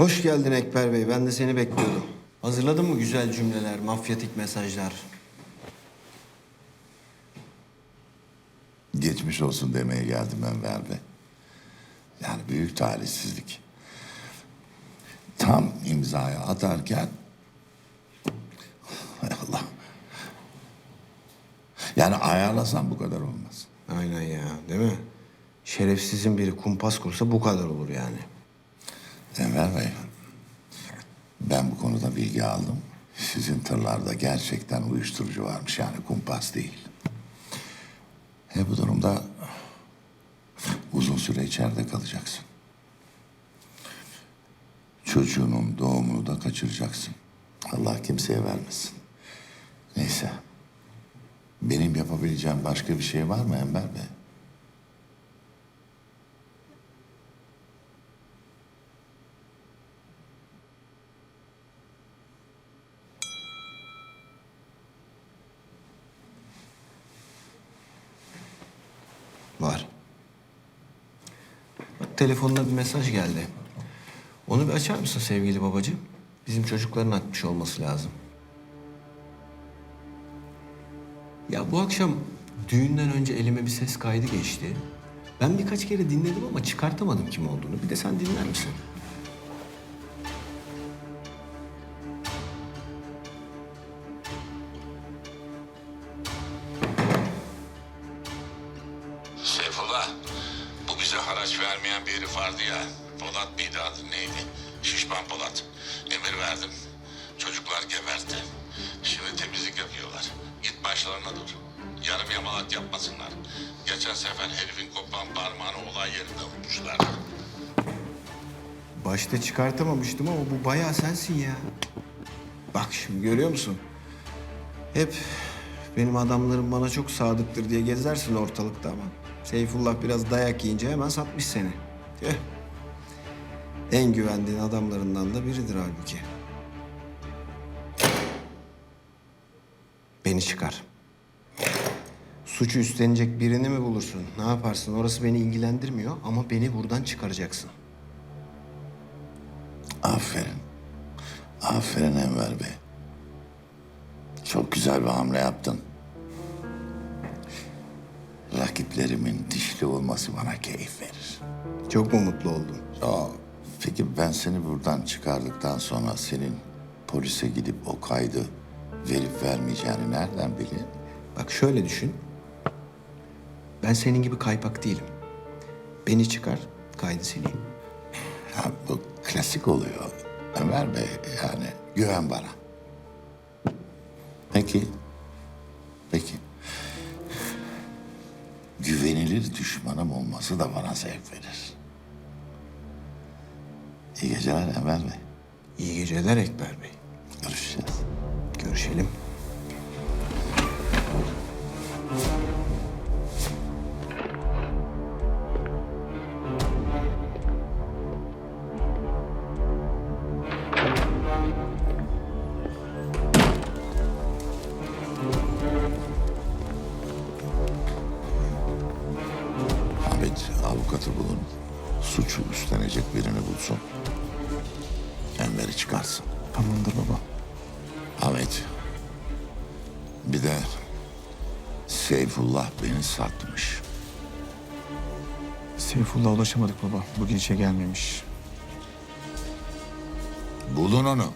Hoş geldin Ekber Bey. Ben de seni bekliyordum. Hazırladın mı güzel cümleler, mafyatik mesajlar? Geçmiş olsun demeye geldim Enver Bey. Yani büyük talihsizlik. Tam imzaya atarken... Hay Allah. Yani ayarlasam bu kadar olmaz. Aynen ya, değil mi? Şerefsizin biri kumpas kursa bu kadar olur yani. Enver Bey, ben bu konuda bilgi aldım. Sizin tırlarda gerçekten uyuşturucu varmış yani kumpas değil. E bu durumda uzun süre içeride kalacaksın. Çocuğunun doğumunu da kaçıracaksın. Allah kimseye vermesin. Neyse. Benim yapabileceğim başka bir şey var mı Enver Bey? Var. Bak telefonuna bir mesaj geldi. Onu bir açar mısın sevgili babacığım? Bizim çocukların atmış olması lazım. Ya bu akşam düğünden önce elime bir ses kaydı geçti. Ben birkaç kere dinledim ama çıkartamadım kim olduğunu. Bir de sen dinler misin? Bize haraç vermeyen bir herif vardı ya. Polat mıydı adı neydi? Şişman Polat. Emir verdim. Çocuklar geberdi. Şimdi temizlik yapıyorlar. Git başlarına dur. Yarım yamalak yapmasınlar. Geçen sefer herifin kopan parmağını olay yerinde vurmuşlardı. Başta çıkartamamıştım ama bu bayağı sensin ya. Bak şimdi görüyor musun? Hep benim adamlarım bana çok sadıktır diye gezersin ortalıkta ama... Seyfullah biraz dayak yiyince hemen satmış seni. Tüh. En güvendiğin adamlarından da biridir halbuki. Beni çıkar. Suçu üstlenecek birini mi bulursun? Ne yaparsın? Orası beni ilgilendirmiyor ama beni buradan çıkaracaksın. Aferin. Aferin Enver Bey. Çok güzel bir hamle yaptın. Rakiplerimin dişli olması bana keyif verir. Çok mu mutlu oldun? Aa, peki ben seni buradan çıkardıktan sonra senin polise gidip o kaydı verip vermeyeceğini nereden bileyim? Bak şöyle düşün. Ben senin gibi kaypak değilim. Beni çıkar, kaydı sileyim. Ya bu klasik oluyor. Enver Bey yani güven bana. Peki. Güvenilir düşmanım olması da bana zevk verir. İyi geceler Enver Bey. İyi geceler Ekber Bey. Görüşeceğiz. Görüşelim. Avukatı bulun. Suçu üstlenecek birini bulsun. Enver'i çıkarsın. Tamamdır baba. Ahmet. Bir de Seyfullah beni satmış. Seyfullah'a ulaşamadık baba. Bugün işe gelmemiş. Bulun onu.